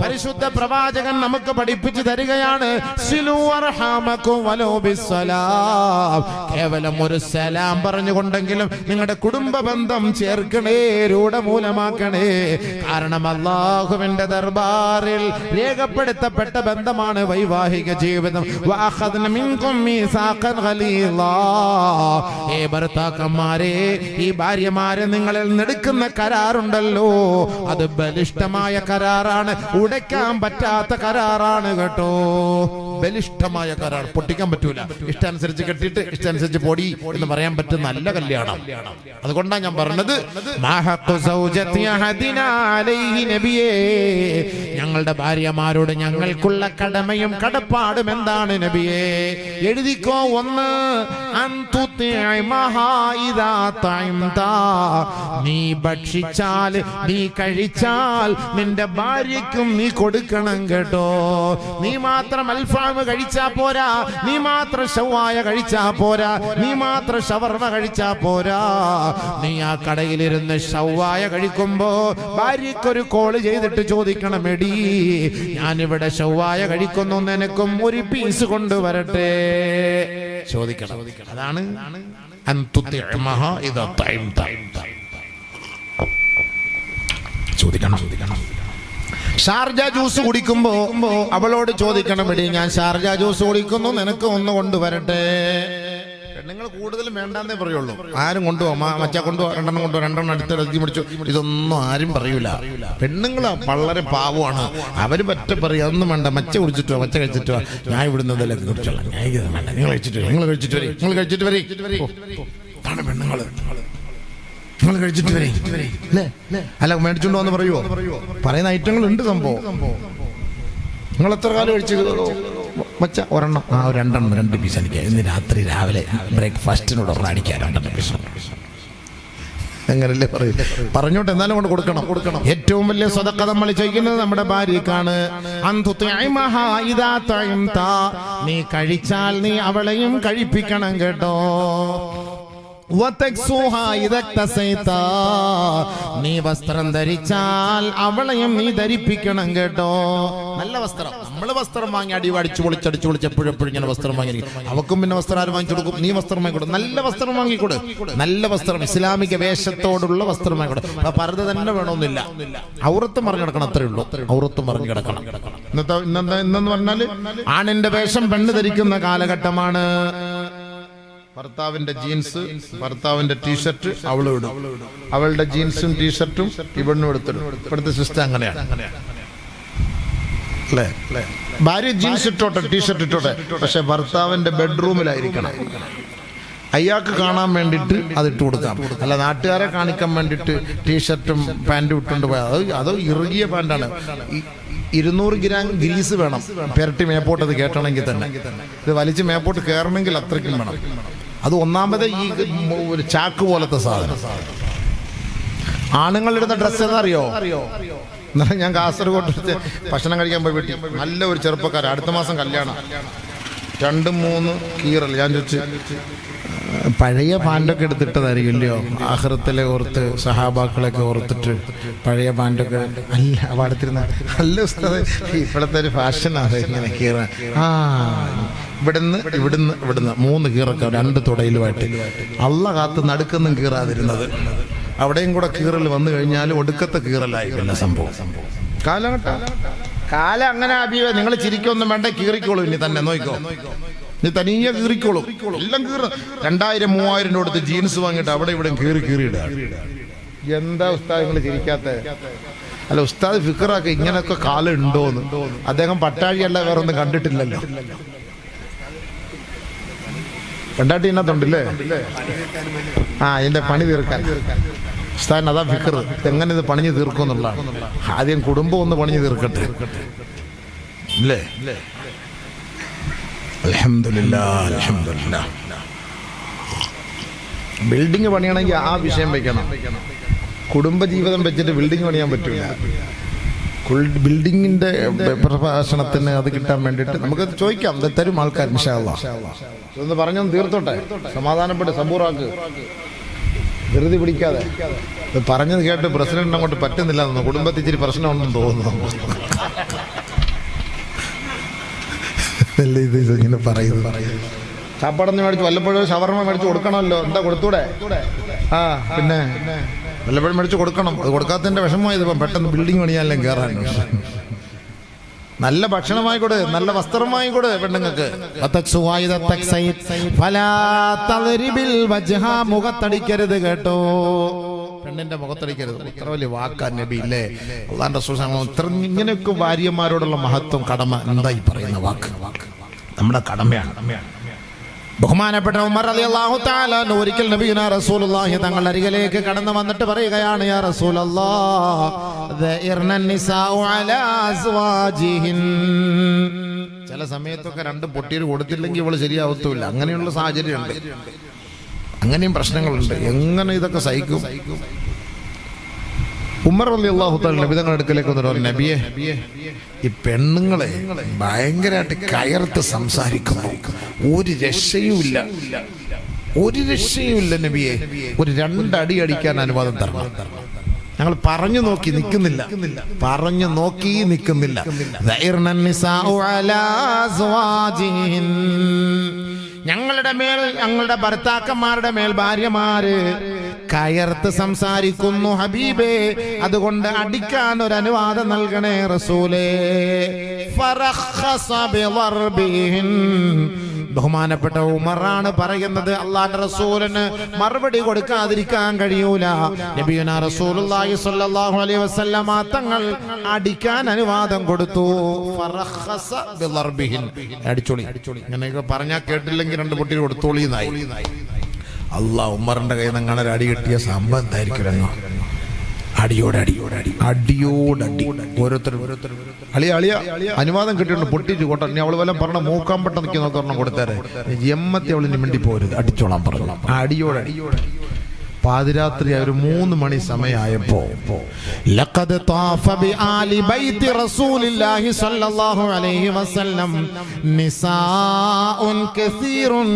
പരിശുദ്ധ പ്രവാചകൻ നമുക്ക് പഠിപ്പിച്ചു തരികയാണ് സിലു അർഹാമക്കും വലോ ബിസ്സലാം. കേവലം ഒരു സലാം പറഞ്ഞുകൊണ്ടെങ്കിലും നിങ്ങളുടെ കുടുംബ ബന്ധം ചേർക്കണേ രൂഢമൂലമാക്കണേ. കാരണം അള്ളാഹുവിന്റെ ദർബാറിൽ രേഖപ്പെടുത്തപ്പെട്ട ബന്ധമാണ് വൈവാഹിക ജീവിതം. ഏ ഭർത്താക്കന്മാരെ ഈ ഭാര്യമാരെ നിങ്ങളിൽ നെടുക്കുന്ന കരാറുണ്ടല്ലോ. അത് ബലിഷ്ഠമായ കരാറാണ്. ഉടയ്ക്കാൻ പറ്റാത്ത കരാറാണ് കേട്ടോ. ബലിഷ്ഠമായ കരാർ പൊട്ടിക്കാൻ പറ്റൂല. ഇഷ്ടാനുസരിച്ച് കെട്ടിയിട്ട് ഇഷ്ടാനുസരിച്ച് പൊടി എന്ന് പറയാൻ പറ്റുന്ന നല്ല കല്യാണം. അതുകൊണ്ടാണ് ഞാൻ പറഞ്ഞത് ഞങ്ങളുടെ ഭാര്യമാരോട് ഞങ്ങൾക്കുള്ള കടമയും കടപ്പാടും എന്താണ് നബിയെ? എഴുതിക്കോ ഒന്ന്. നീ ഭക്ഷിച്ചാൽ നീ കഴിച്ചാൽ നിന്റെ ഭാര്യയ്ക്കും നീ കൊടുക്കണം കേട്ടോ. നീ മാത്രം അൽഫാം കഴിച്ചാ പോരാ. നീ മാത്രം ഷവായ കഴിച്ചാ പോരാ. നീ മാത്രം ഷവർമ കഴിച്ചാ പോരാ. നീ ആ കടയിലിരുന്ന് ഷവായ കഴിക്കുമ്പോ ഭാര്യക്കൊരു കോൾ ചെയ്തിട്ട് ചോദിക്കണം എടി ഞാനിവിടെ ഷവായ കഴിക്കുന്നു നിനക്കും ഒരു പീസ് കൊണ്ടുവരട്ടെ. ചോദിക്കണം. അതാണ്. ചോദിക്കണം ചോദിക്കണം. ഷാർജ ജ്യൂസ് കുടിക്കുമ്പോ അവളോട് ചോദിക്കണം എടി ഞാൻ ഷാർജ ജ്യൂസ് കുടിക്കുന്നു നിനക്ക് ഒന്ന് കൊണ്ടുവരട്ടെ. പെണ്ണുങ്ങൾ കൂടുതലും വേണ്ടെന്നേ പറയുള്ളൂ. ആരും കൊണ്ടുപോകാം മച്ച കൊണ്ടുപോകാം രണ്ടെണ്ണം കൊണ്ടുപോകാം രണ്ടെണ്ണം അടുത്ത് എഴുതി പിടിച്ചു. ഇതൊന്നും ആരും പറയൂല. പെണ്ണുങ്ങൾ വളരെ പാവമാണ്. അവർ പറ്റ പറയും അതൊന്നും വേണ്ട മച്ച കുടിച്ചിട്ടോ മച്ച കഴിച്ചിട്ടോ ഞാൻ ഇവിടുന്ന് കുറിച്ചുള്ള ഞാൻ നിങ്ങൾ കഴിച്ചിട്ട് നിങ്ങൾ കഴിച്ചിട്ട് വരും നിങ്ങൾ കഴിച്ചിട്ട് വരും. ഓ, നിങ്ങൾ കഴിച്ചിട്ട് വരെ. അല്ലേ മേടിച്ചോണ്ട് വന്ന് പറയുമോ പറയുന്ന ഐറ്റങ്ങൾ ഉണ്ട് സംഭവം. നിങ്ങൾ എത്ര കാലം കഴിച്ചു മച്ച ഒരെണ്ണം. ആ രണ്ടെണ്ണം രണ്ട് പീസ് എനിക്ക്. ഇന്ന് രാത്രി രാവിലെ ബ്രേക്ക്ഫാസ്റ്റിനോട് ഒരെണ്ണം അടിക്കാം രണ്ടെണ്ണം പീസ് അങ്ങനല്ലേ പറയൂ. പറഞ്ഞോട്ടെ എന്നാലും കൊണ്ട് കൊടുക്കണം. കൊടുക്കണം ഏറ്റവും വലിയ സ്വതക്ക നമ്മൾ ചെയ്യുന്നത് നമ്മുടെ ഭാര്യക്കാണ്. നീ കഴിച്ചാൽ നീ അവളെയും കഴിപ്പിക്കണം കേട്ടോ. നീ വസ്ത്രം ധരിച്ചാൽ അവളെയും നീ ധരിപ്പിക്കണം കേട്ടോ. നല്ല വസ്ത്രം. നമ്മൾ വസ്ത്രം വാങ്ങി അടി അടിച്ചു പൊളിച്ചടിച്ചു പൊളിച്ച് എപ്പോഴും എപ്പോഴും ഇങ്ങനെ വസ്ത്രം വാങ്ങി അവക്കും പിന്നെ വസ്ത്രം ആരും വാങ്ങിച്ചു കൊടുക്കും? നീ വസ്ത്രം വാങ്ങിക്കൊടു. നല്ല വസ്ത്രം വാങ്ങിക്കൊടു. നല്ല വസ്ത്രം. ഇസ്ലാമിക വേഷത്തോടുള്ള വസ്ത്രം വാങ്ങിക്കൊടു. അപ്പൊ തന്നെ വേണമെന്നില്ല ഔറത്ത് മറിഞ്ഞു കിടക്കണം അത്രേ ഉള്ളൂ. ഔറത്ത് മറിഞ്ഞു കിടക്കണം. ഇന്നത്തെ ഇന്നെന്ന് പറഞ്ഞാൽ ആണിന്റെ വേഷം പെണ്ണ് ധരിക്കുന്ന കാലഘട്ടമാണ്. ഭർത്താവിന്റെ ജീൻസ് ഭർത്താവിന്റെ ടീഷർട്ട് അവളും ഇടും. അവളുടെ ജീൻസും ടീഷർട്ടും ഇവിടുന്ന് എടുത്തിടും. ഇവിടുത്തെ സിസ്റ്റം അങ്ങനെയാണ്. ഭാര്യ ജീൻസ് ഇട്ടോട്ടെ ടീഷർട്ട് ഇട്ടോട്ടെ. പക്ഷെ ഭർത്താവിന്റെ ബെഡ്റൂമിലായിരിക്കണം. അയാൾക്ക് കാണാൻ വേണ്ടിയിട്ട് അത് ഇട്ട് കൊടുക്കാം. അല്ല നാട്ടുകാരെ കാണിക്കാൻ വേണ്ടിയിട്ട് ടീഷർട്ടും പാന്റും ഇട്ടുകൊണ്ട് പോയാൽ അത് അത് ഇറുകിയ പാന്റാണ് ഇരുന്നൂറ് ഗ്രാം ഗ്രീസ് വേണം. പെരട്ടി മേപ്പോട്ട് അത് കേട്ടണമെങ്കിൽ തന്നെ. ഇത് വലിച്ച് മേപ്പോട്ട് കയറണമെങ്കിൽ അത്രയ്ക്കും വേണം. അത് ഒന്നാമത് ഈ ഒരു ചാക്ക് പോലത്തെ സാധനം. ആണുങ്ങളിടുന്ന ഡ്രസ്സ് എന്നറിയോ എന്നാലും ഞാൻ കാസർഗോഡ് ഭക്ഷണം കഴിക്കാൻ പോയി വീട്ടിൽ നല്ല ഒരു ചെറുപ്പക്കാരൻ അടുത്ത മാസം കല്യാണം. രണ്ടും മൂന്ന് കീറൽ ഞാൻ ചോദിച്ചു പഴയ പാണ്ടൊക്കെ എടുത്തിട്ടതായിരിക്കും ഇല്ലയോ? ആഹ്റത്തിലെ ഓർത്ത് സഹാബാക്കളൊക്കെ ഓർത്തിട്ട് പഴയ പാന്റൊക്കെ അല്ല പാടത്തിരുന്ന അല്ല ഉസ്താദ് ഇപ്പോഴത്തെ ഒരു ഫാഷനാണ് ഇങ്ങനെ കീറ. ആ ഇവിടുന്ന് ഇവിടുന്ന് ഇവിടുന്ന് മൂന്ന് കീറൊക്കെ രണ്ട് തുടയിലുമായിട്ട്. അള്ള കാത്ത് നടുക്കൊന്നും കീറാതിരുന്നത്. അവിടെയും കൂടെ കീറൽ വന്നു കഴിഞ്ഞാൽ ഒടുക്കത്തെ കീറലായി പിന്നെ സംഭവം. കാലഘട്ടം. കാലം അങ്ങനെ അഭിവ നിങ്ങൾ ചിരിക്കൊന്നും വേണ്ട കീറിക്കോളൂ ഇനി തന്നെ നോക്കോ നീ തനിയെ കീറിക്കോളൂ എല്ലാം കീറ രണ്ടായിരം മൂവായിരം കൊടുത്ത് ജീൻസ് വാങ്ങിയിട്ട് അവിടെ ഇവിടെ കീറി കീറിയിടുക എന്താ ഉസ്താദ് നിങ്ങൾ ചിരിക്കാത്ത? അല്ല ഉസ്താദ് ഫിക്കറാക്ക് ഇങ്ങനൊക്കെ കാലം ഉണ്ടോന്ന്. അദ്ദേഹം പട്ടാഴിയല്ല വേറെ ഒന്നും കണ്ടിട്ടില്ലല്ലോ രണ്ടാട്ടി ഇതിനകത്തുണ്ടല്ലേ? ആ എന്റെ പണി തീർക്കാൻ. ഉസ്താദിന് അതാ ഫിക്കർ എങ്ങനെ ഇത് പണിഞ്ഞു തീർക്കും എന്നുള്ളതാണ്. ആദ്യം കുടുംബം ഒന്ന് പണിഞ്ഞു തീർക്കട്ടെ. അല്ലേ ബിൽഡിംഗ് പണിയണമെങ്കിൽ ആ വിഷയം വെക്കണം. കുടുംബജീവിതം വെച്ചിട്ട് ബിൽഡിംഗ് പണിയാൻ പറ്റില്ല ബിൽഡിങ്ങിന്റെ പ്രഭാഷണത്തിന് അത് കിട്ടാൻ വേണ്ടിയിട്ട് നമുക്ക് ചോദിക്കാം. തരും ആൾക്കാർ ഇൻഷാല്ലാ ഇതൊന്ന് പറഞ്ഞൊന്ന് തീർത്തോട്ടെ. സമാധാനപ്പെട്ട് സബൂറാക്ക്. ധൃതി പിടിക്കാതെ. പറഞ്ഞത് കേട്ട് പ്രസിഡന്റിനെ അങ്ങോട്ട് പറ്റുന്നില്ല കുടുംബത്തിൽ ഇച്ചിരി പ്രശ്നമുണ്ടെന്ന് തോന്നുന്നു. ഇത് ഇങ്ങനെ പറയുന്നു. ചാപ്പാടൊന്നും മേടിച്ച് വല്ലപ്പോഴും ഷവർമ മേടിച്ച് കൊടുക്കണമല്ലോ. എന്താ കൊടുത്തൂടെ? ആ പിന്നെ വല്ലപ്പോഴും മേടിച്ച് കൊടുക്കണം. അത് കൊടുക്കാത്തതിന്റെ വിഷമമായി ഇപ്പം പെട്ടെന്ന് ബിൽഡിംഗ് പണിയാലും കയറാൻ നല്ല ഭക്ഷണമായി കൊടു നല്ല വസ്ത്രമായി കൊടു പെണ്ണുങ്ങൾക്ക്. മുഖത്തടിക്കരുത് കേട്ടോ. പെണ്ണിന്റെ മുഖത്തടിക്കരുത്. ഇത്ര വലിയ വാക്കാൻ നബി ഇല്ലേ അള്ളാന്റെ ഇത്ര ഇങ്ങനെയൊക്കെ ഭാര്യമാരോടുള്ള മഹത്വം കടമ എന്തായി പറയുന്ന വാക്ക്? നമ്മുടെ കടമയാണ് കടമയാണ്. ബഹുമാനപ്പെട്ട ഉമർ അലി അള്ളാഹു താലാൻ ഒരിക്കൽ നബീന റസൂലുള്ളാഹി തങ്ങളുടെ അരികിലേക്ക് കടന്നു വന്നിട്ട് പറയുകയാണ് യാ റസൂൽ ചില സമയത്തൊക്കെ രണ്ട് പൊട്ടിയിൽ കൊടുത്തില്ലെങ്കിൽ ഇവൾ ശരിയാവത്തുമില്ല. അങ്ങനെയുള്ള സാഹചര്യമുണ്ട്. അങ്ങനെയും പ്രശ്നങ്ങളുണ്ട്. എങ്ങനെ ഇതൊക്കെ സഹിക്കും? ഉമർ അലി അള്ളാഹു നബിതങ്ങളുടെ അടുക്കലേക്ക് വന്നിട്ട് നബിയെ ഈ പെണ്ണുങ്ങളെ ഭയങ്കരമായിട്ട് കയർത്ത് സംസാരിക്കുന്നു. ഒരു രക്ഷയുമില്ല. ഒരു രക്ഷയുമില്ല നബിയെ. ഒരു രണ്ടടി അടിക്കാൻ അനുവാദം തരണം. ഞങ്ങൾ പറഞ്ഞു നോക്കി നിൽക്കുന്നില്ല. പറഞ്ഞു നോക്കി നിൽക്കുന്നില്ല. ഞങ്ങളുടെ മേൽ ഞങ്ങളുടെ ഭർത്താക്കന്മാരുടെ മേൽ ഭാര്യമാര് കയർത്ത് സംസാരിക്കുന്നു ഹബീബേ. അതുകൊണ്ട് അടിക്കാൻ ഒരു അനുവാദം നൽകണേ റസൂലേ. ബഹുമാനപ്പെട്ട ഉമറാണ് പറയുന്നത് അള്ളാന്റെ റസൂലിന് മറുപടി കൊടുക്കാതിരിക്കാൻ കഴിയൂല. നബിയുന റസൂലുള്ളാഹി സ്വല്ലല്ലാഹു അലൈഹി തങ്ങൾ അടിക്കാൻ അനുവാദം കൊടുത്തു. ഫറഖസ. അടിച്ചോളി. ഇങ്ങനെയൊക്കെ പറഞ്ഞാൽ കേട്ടില്ലെങ്കിൽ രണ്ട് പൊട്ടി കൊടുത്തോളി എന്നായി. അള്ളാ ഉമ്മറിന്റെ കയ്യിൽ നിന്ന് അങ്ങനെ അടി കിട്ടിയ സംഭവം എന്തായിരിക്കും അനുവാദം കിട്ടിയിട്ടുണ്ട്. പൊട്ടിച്ചു കോട്ടെ. ഇനി അവൾ വല്ലതും പറഞ്ഞ മൂക്കാൻ പെട്ടെന്ന് നിൽക്കി നോക്കണം കൊടുത്തേരെ. എമ്മത്തി അവളിന് മിണ്ടി പോരുത്. അടിച്ചോളാം പറഞ്ഞു. ആ അടിയോടടി പാതിരാത്രി ഒരു മൂന്ന് മണി സമയമായപ്പോ ലഖദ് ബി ആലി സ്വല്ലല്ലാഹു അലൈഹി വസല്ലം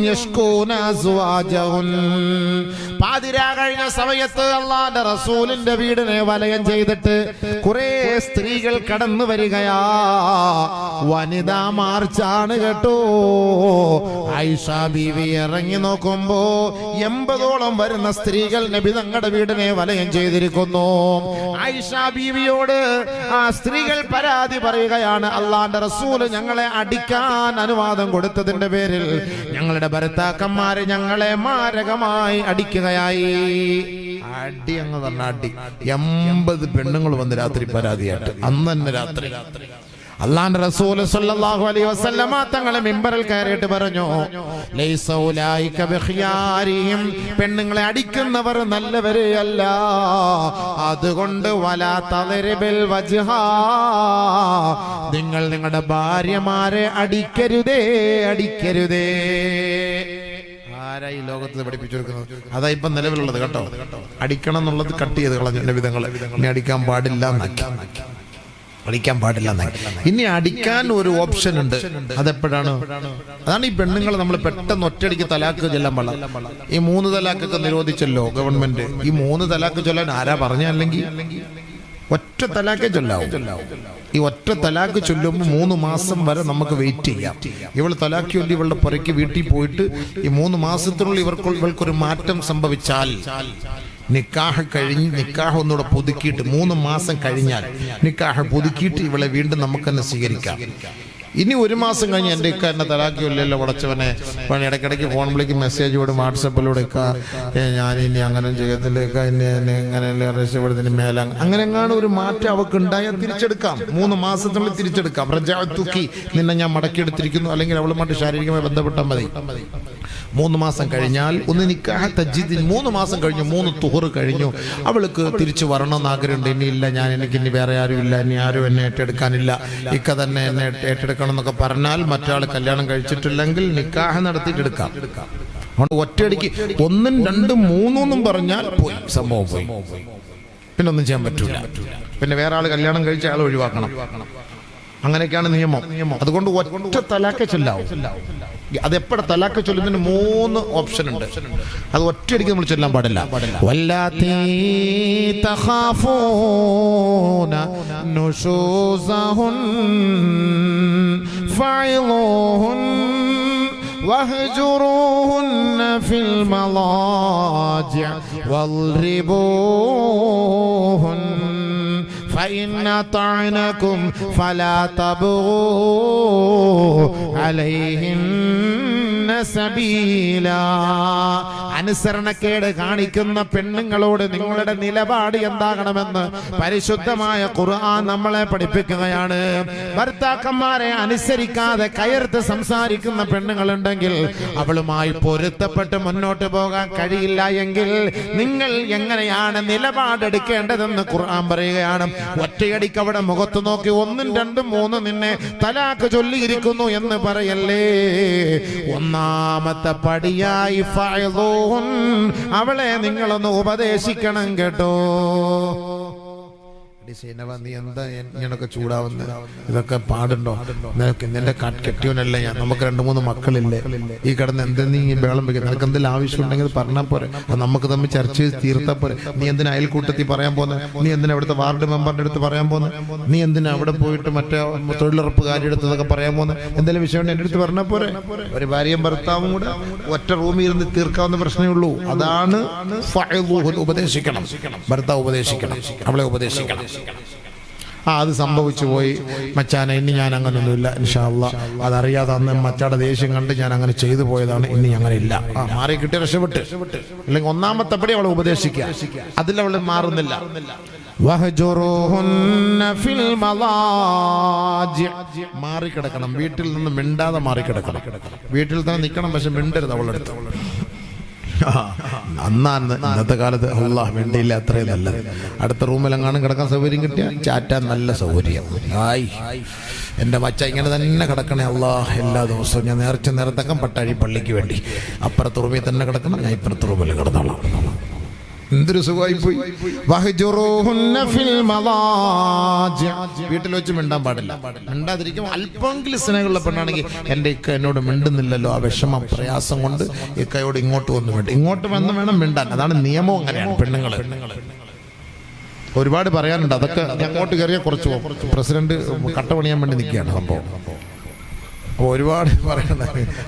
യഷ്കൂന പാതിരാ കഴിഞ്ഞ സമയത്ത് അള്ളാഹുവിന്റെ റസൂലിന്റെ വീടിനെ വലയം ചെയ്തിട്ട് കുറേ സ്ത്രീകൾ കടന്നു വരികയാ. വനിതാ മാർച്ചാണ് കേട്ടോ. ഐഷ ബീവി ഇറങ്ങി നോക്കുമ്പോ എൺപതോളം വരുന്ന സ്ത്രീകൾ നബി തങ്ങളുടെ വീടിനെ വലയം ചെയ്തിരിക്കുന്നു. ഐഷ ബീവിയോട് ആ സ്ത്രീകൾ പരാതി പറയുകയാണ് അള്ളാന്റെ റസൂൽ ഞങ്ങളെ അടിക്കാൻ അനുവാദം കൊടുത്തതിന്റെ പേരിൽ ഞങ്ങളുടെ ഭർത്താക്കന്മാര് ഞങ്ങളെ മാരകമായി അടിക്കുകയായി. അടി എന്ന് പറഞ്ഞ അടി. എൺപത് പെണ്ണുങ്ങൾ വന്ന് രാത്രി പരാതിയായിട്ട് അന്ന് തന്നെ രാത്രി. അള്ളാന്റെ റസൂൽ സല്ലല്ലാഹു അലൈഹി വസല്ലമ തങ്ങളെ മിമ്പറിൽ കയറിയിട്ട് പറഞ്ഞു ലൈസ ഉലൈക ബിഖിയാരിഹിം. പെണ്ണുങ്ങളെ അടിക്കുന്നവർ നല്ലവരെ അല്ല. അതുകൊണ്ട് വലാ തളരിബിൽ വജ്ഹ. നിങ്ങൾ നിങ്ങളുടെ ഭാര്യമാരെ അടിക്കരുതേ അടിക്കരുതേ. ആരാ ഈ ലോകത്ത് പഠിപ്പിച്ചു കൊടുക്കുന്നത് അതാ ഇപ്പം നിലവിലുള്ളത് കേട്ടോ. അടിക്കണം എന്നുള്ളത് കട്ട് ചെയ്ത് കളഞ്ഞു വിധങ്ങൾ. ഇനി അടിക്കാൻ പാടില്ല അടിക്കാൻ പാടില്ല ഇനി അടിക്കാൻ ഒരു ഓപ്ഷൻ ഉണ്ട്. അതെപ്പോഴാണ്? അതാണ് ഈ പെണ്ണുങ്ങൾ നമ്മൾ പെട്ടെന്ന് ഒറ്റയടിക്ക് തലാക്ക് ചെല്ലാൻ പാടില്ല. ഈ മൂന്ന് തലാക്കൊക്കെ നിരോധിച്ചല്ലോ ഗവൺമെന്റ് ഈ മൂന്ന് തലാക്ക് ചൊല്ലാൻ ആരാ പറഞ്ഞ അല്ലെങ്കിൽ ഒറ്റ തലാക്കേ ചൊല്ലാവും. ഈ ഒറ്റ തലാക്ക് ചൊല്ലുമ്പോൾ മൂന്ന് മാസം വരെ നമുക്ക് വെയിറ്റ് ചെയ്യാം. ഇവൾ തലാക്ക് ചൊല്ലി ഇവളുടെ പുറയ്ക്ക് വീട്ടിൽ പോയിട്ട് ഈ മൂന്ന് മാസത്തിനുള്ളിൽ ഇവർക്ക് ഇവൾക്കൊരു മാറ്റം സംഭവിച്ചാൽ നിക്കാഹ് കഴിഞ്ഞ് നിക്കാഹ് ഒന്നുകൂടെ പുതുക്കിയിട്ട് മൂന്ന് മാസം കഴിഞ്ഞാൽ നിക്കാഹ് പുതുക്കിയിട്ട് ഇവളെ വീണ്ടും നമുക്ക് തന്നെ സ്വീകരിക്കാം. ഇനി ഒരു മാസം കഴിഞ്ഞ് എന്റെ എന്നെ തലാക്കിയില്ലല്ലോ ഉടച്ചവനെ ഇടയ്ക്കിടയ്ക്ക് ഫോൺ വിളിക്കും മെസ്സേജ് വിടും വാട്സപ്പിലൂടെ ഞാൻ ഇനി അങ്ങനെ ചെയ്യത്തില്ല ഇനി എന്നെ ഇങ്ങനെ രക്ഷപ്പെടുന്നതിന് മേല അങ്ങനെ എങ്ങാണ് ഒരു മാറ്റം അവക്ക് ഉണ്ടായാൽ തിരിച്ചെടുക്കാം. മൂന്ന് മാസത്തിനുള്ളിൽ തിരിച്ചെടുക്കാം. പ്രജാത്തുക്കി നിന്നെ ഞാൻ മടക്കിയെടുത്തിരിക്കുന്നു. അല്ലെങ്കിൽ അവളുമായിട്ട് ശാരീരികമായി ബന്ധപ്പെട്ടാൽ മതി. മൂന്ന് മാസം കഴിഞ്ഞാൽ ഒന്ന് നിക്കാഹ തജ്ജിദിൻ മൂന്ന് മാസം കഴിഞ്ഞു മൂന്ന് തുഹറ് കഴിഞ്ഞു. അവൾക്ക് തിരിച്ചു വരണമെന്ന് ആഗ്രഹമുണ്ട്. ഇനി ഇല്ല ഞാൻ എനിക്ക് ഇനി വേറെ ആരും ഇല്ല ഇനി ആരും എന്നെ ഏറ്റെടുക്കാനില്ല. ഇക്ക തന്നെ എന്നെ ഏറ്റെടുക്കണം എന്നൊക്കെ പറഞ്ഞാൽ മറ്റാൾ കല്യാണം കഴിച്ചിട്ടില്ലെങ്കിൽ നിക്കാഹ നടത്തിയിട്ട് എടുക്കാം. അതുകൊണ്ട് ഒറ്റയടിക്ക് ഒന്നും രണ്ടും മൂന്നൊന്നും പറഞ്ഞാൽ പോയി സംഭവം പോയി. പിന്നെ ഒന്നും ചെയ്യാൻ പറ്റൂല. പിന്നെ വേറെ ആൾ കല്യാണം കഴിച്ച ആൾ ഒഴിവാക്കണം. അങ്ങനെയൊക്കെയാണ് നിയമം. അതുകൊണ്ട് ഒറ്റ തലാക്കെ ചൊല്ലാവും. അതെപ്പോഴ തലാക്ക് ചൊല്ലുന്നതിന് മൂന്ന് ഓപ്ഷൻ ഉണ്ട് അത് ഒറ്റയടിക്ക് നമ്മൾ ചൊല്ലാൻ പാടില്ല വല്ലാത്തീ തഖാഫൂന നുശൂസഹുൻ ഫഅളുഹുൻ واهجروهن في المضاجع واضربوهن فإن أطعنكم فلا تبغوا عليهن സബീല. അനുസരണക്കേട് കാണിക്കുന്ന പെണ്ണുങ്ങളോട് നിങ്ങളുടെ നിലപാട് എന്താകണമെന്ന് പരിശുദ്ധമായ ഖുർആൻ നമ്മളെ പഠിപ്പിക്കുകയാണ്. ഭർത്താക്കന്മാരെ അനുസരിക്കാതെ കയർത്ത് സംസാരിക്കുന്ന പെണ്ണുങ്ങളുണ്ടെങ്കിൽ അവളുമായി പൊരുത്തപ്പെട്ട് മുന്നോട്ട് പോകാൻ കഴിയില്ല എങ്കിൽ നിങ്ങൾ എങ്ങനെയാണ് നിലപാടെടുക്കേണ്ടതെന്ന് ഖുർആൻ പറയുകയാണ്. ഒറ്റയടിക്ക് അവിടെ മുഖത്ത് നോക്കി ഒന്നും രണ്ടും മൂന്നും നിന്നെ തലാക്ക് ചൊല്ലിയിരിക്കുന്നു എന്ന് പറയല്ലേ? ഒന്ന് ഒന്നാമത്തെ പടിയായി. അവളെ നിങ്ങളൊന്ന് ഉപദേശിക്കണം കേട്ടോ സൈനവ, നീ എന്താ ഇങ്ങനൊക്കെ ചൂടാവുന്നത്? ഇതൊക്കെ പാടുണ്ടോ? നിന്റെ കെട്ടിയവനല്ല ഞാൻ. നമുക്ക് രണ്ട് മൂന്ന് മക്കളില്ലേ? ഈ കിടന്ന് എന്തെങ്കിലും നീ ഈ ബേളം വെക്കുന്നത് നിനക്ക് എന്തെങ്കിലും ആവശ്യം ഉണ്ടെങ്കിൽ പറഞ്ഞാൽ പോരെ. നമുക്ക് തമ്മിൽ ചർച്ച ചെയ്ത് തീർത്താൽ പോരെ. നീ എന്തിനാ അയൽക്കൂട്ടത്തിൽ പറയാൻ പോകുന്നത് നീ എന്തിനാ അവിടുത്തെ വാർഡ് മെമ്പറിന്റെ അടുത്ത് പറയാൻ പോകുന്നത് നീ എന്തിനാ അവിടെ പോയിട്ട് മറ്റേ തൊഴിലുറപ്പുകാരി അടുത്തതൊക്കെ പറയാൻ പോകുന്നത് എന്തെങ്കിലും വിഷയം എന്റെ അടുത്ത് പറഞ്ഞാൽ പോരെ. ഒരു ഭാര്യയും ഭർത്താവും കൂടെ ഒറ്റ റൂമിൽ ഇരുന്ന് തീർക്കാവുന്ന പ്രശ്നമേ ഉള്ളൂ. അതാണ്. ഉപദേശിക്കണം. ഭർത്താവ് ഉപദേശിക്കണം. അവളെ ഉപദേശിക്കണം. ആ അത് സംഭവിച്ചു പോയി. മച്ചാനെ ഇനി ഞാൻ അങ്ങനൊന്നുമില്ല ഇൻഷാല്ല അതറിയാതെ അന്ന് മച്ചാടെ ദേഷ്യം കണ്ട് ഞാൻ അങ്ങനെ ചെയ്തു പോയതാണ്. ഇനി അങ്ങനെ ഇല്ല ആ മാറി കിട്ടി രക്ഷപ്പെട്ട്. അല്ലെങ്കിൽ ഒന്നാമത്തെ പടി അവളെ ഉപദേശിക്കുക. അതിൽ അവൾ മാറുന്നില്ല. മാറിക്കിടക്കണം. വീട്ടിൽ നിന്ന് മിണ്ടാതെ മാറിക്കിടക്കണം. വീട്ടിൽ തന്നെ നിൽക്കണം പക്ഷെ മിണ്ടരുത് അവളെടുത്ത് അന്നാണ് ഇന്നത്തെ കാലത്ത് അള്ളാഹ് വേണ്ടിയില്ല അത്രയും നല്ലത് അടുത്ത റൂമിലെങ്ങാനും കിടക്കാൻ സൗകര്യം കിട്ടിയ ചാറ്റാൻ നല്ല സൗകര്യം. ആയി. എന്റെ മച്ച ഇങ്ങനെ തന്നെ കിടക്കണേ അള്ളാഹ് എല്ലാ ദിവസവും. ഞാൻ നേർച്ച നേരത്തക്കം പട്ടാഴി പള്ളിക്ക് വേണ്ടി. അപ്പുറത്ത് റൂമിൽ തന്നെ കിടക്കണം ഞാൻ ഇപ്പുറത്ത് റൂമിൽ കിടന്നോളാം. എന്തൊരു സുഖമായി പോയി. വീട്ടിൽ വെച്ച് മിണ്ടാൻ പാടില്ല. മിണ്ടാതിരിക്കും. അല്പമെങ്കിലും സ്നേഹമുള്ള പെണ്ണാണെങ്കിൽ എന്റെ ഇക്ക എന്നോട് മിണ്ടുന്നില്ലല്ലോ. ആ വിഷമ പ്രയാസം കൊണ്ട് ഇക്കയോട് ഇങ്ങോട്ട് വന്നു വേണ്ട ഇങ്ങോട്ട് വന്ന് വേണം മിണ്ടാൻ. അതാണ് നിയമം അങ്ങനെയാണ് പെണ്ണുങ്ങൾ ഒരുപാട് പറയാനുണ്ട്. അതൊക്കെ അങ്ങോട്ട് കയറിയാൽ കുറച്ച് പോകും പ്രസിഡന്റ് കട്ട പണിയാൻ വേണ്ടി നിൽക്കുകയാണ് സംഭവം. അപ്പോൾ ഒരുപാട് പറയണ